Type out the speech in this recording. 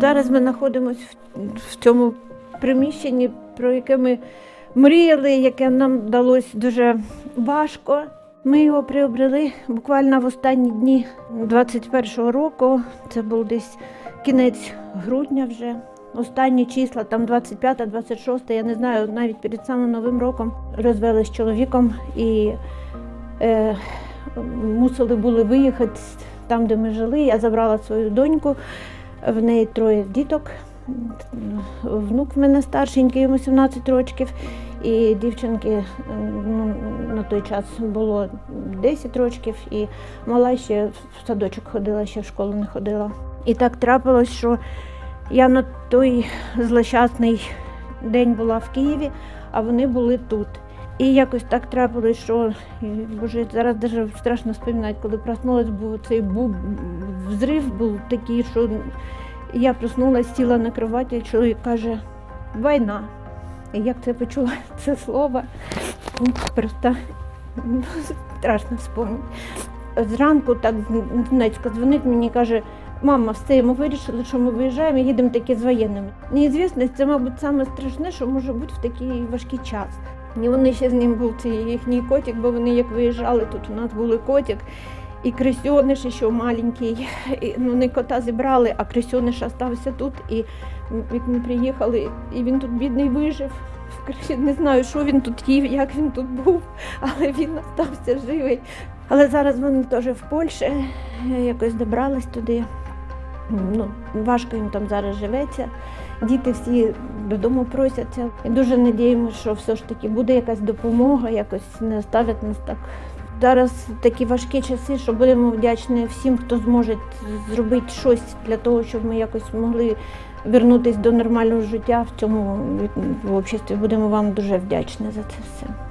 Зараз ми знаходимося в, цьому приміщенні, про яке ми мріяли, яке нам вдалося дуже важко. Ми його приобрели буквально в останні дні 21-го року. Це був десь кінець грудня вже. Останні числа, там 25, 26, я не знаю, навіть перед самим Новим роком розвелися з чоловіком і е, мусили були виїхати там, де ми жили. Я забрала свою доньку, в неї троє діток. Внук в мене старшенький, йому 17 років, і дівчинки ну, на той час було 10 років, і мала ще в садочок ходила, ще в школу не ходила. І так трапилось, що я на той злощасний день була в Києві, а вони були тут. І якось так трапилось, що боже, зараз даже страшно споминати, коли проснулась, був цей був взрив був такий, що я проснулася, сіла на кроваті, чоловік каже, війна. І як це почула це слово, ну, просто ну, страшно вспомнити. Зранку так Донецька дзвонить мені каже, мама, все, ми вирішили, що ми виїжджаємо і їдемо таки з воєнними. Неізвісність це, мабуть, саме страшне, що може бути в такий важкий час. І вони ще з ним був цей їхній котик, бо вони як виїжджали, тут у нас були котик. І крисьониш ще маленький. І, ну, не кота зібрали, а крисьониш залишився тут. І як ми приїхали, і він тут бідний вижив. Не знаю, що він тут їв, як він тут був, але він залишився живий. Але зараз вони теж в Польщі, якось добрались туди. Ну, важко їм там зараз живеться. Діти всі додому просяться. І дуже надіємося, що все ж таки буде якась допомога, якось не оставлять нас так. Зараз такі важкі часи, що будемо вдячні всім, хто зможе зробити щось для того, щоб ми якось могли вернутися до нормального життя в цьому в обществі. Будемо вам дуже вдячні за це все.